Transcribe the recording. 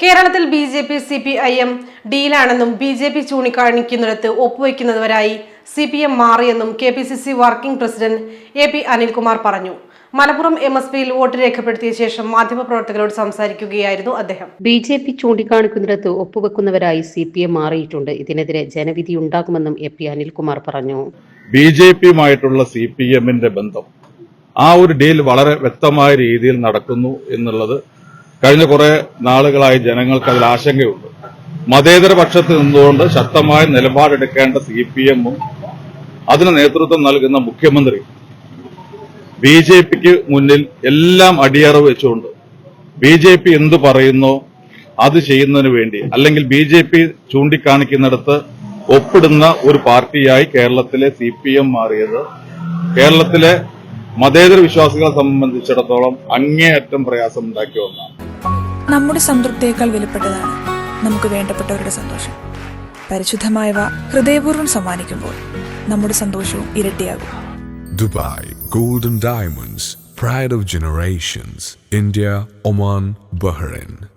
കേരളത്തിൽ B J P C P I M ഡീലാണെന്നും B J P ചൂണ്ടിക്കാണിക്കുന്നിടത്ത് ഒപ്പുവെക്കുന്നതുവരായി C P M മാറിയെന്നും K P C C working president A P Anilkumar പറഞ്ഞു. Malappuram M S പിയിൽ vote രേഖപ്പെടുത്തിയ ശേഷം മാധ്യമപ്രവർത്തകരോട് സംസാരിക്കുകയായിരുന്നു അദ്ദേഹം. ബി ജെ പി ചൂണ്ടിക്കാണിക്കുന്നിടത്ത് ഒപ്പുവെക്കുന്നവരായി സി പി എം മാറിയിട്ടുണ്ട്. ഇതിനെതിരെ ജനവിധി ഉണ്ടാകുമെന്നും എ പി അനിൽകുമാർ പറഞ്ഞു. ബി ജെ പിയുമായിട്ടുള്ള സി പി എമ്മിന്റെ ബന്ധം ആ ഒരു ഡീൽ വളരെ വ്യക്തമായ രീതിയിൽ നടക്കുന്നു എന്നുള്ളത് കഴിഞ്ഞ കുറെ നാളുകളായി ജനങ്ങൾക്ക് അതിൽ ആശങ്കയുണ്ട്. മതേതര പക്ഷത്ത് നിന്നുകൊണ്ട് ശക്തമായ നിലപാടെടുക്കേണ്ട സി പി എമ്മും അതിന് നേതൃത്വം നൽകുന്ന മുഖ്യമന്ത്രി ബി ജെ പിക്ക് മുന്നിൽ എല്ലാം അടിയറവ് വെച്ചുകൊണ്ട് ബി ജെ പി എന്ത് പറയുന്നോ അത് ചെയ്യുന്നതിന് വേണ്ടി അല്ലെങ്കിൽ ബി ജെ പി ചൂണ്ടിക്കാണിക്കുന്നിടത്ത് ഒപ്പിടുന്ന ഒരു പാർട്ടിയായി കേരളത്തിലെ സി പി എം മാറിയത് കേരളത്തിലെ മതേതര വിശ്വാസികളെ സംബന്ധിച്ചിടത്തോളം അങ്ങേയറ്റം പ്രയാസം ഉണ്ടാക്കിയ ഒന്നാണ്. നമ്മുടെ സംതൃപ്തിയേക്കാൾ വിലപ്പെട്ടതാണ് നമുക്ക് വേണ്ടപ്പെട്ടവരുടെ സന്തോഷം. പരിശുദ്ധമായവ ഹൃദയപൂർവം സമ്മാനിക്കുമ്പോൾ നമ്മുടെ സന്തോഷവും ഇരട്ടിയാകും. Dubai golden diamonds pride of generations India Oman Bahrain.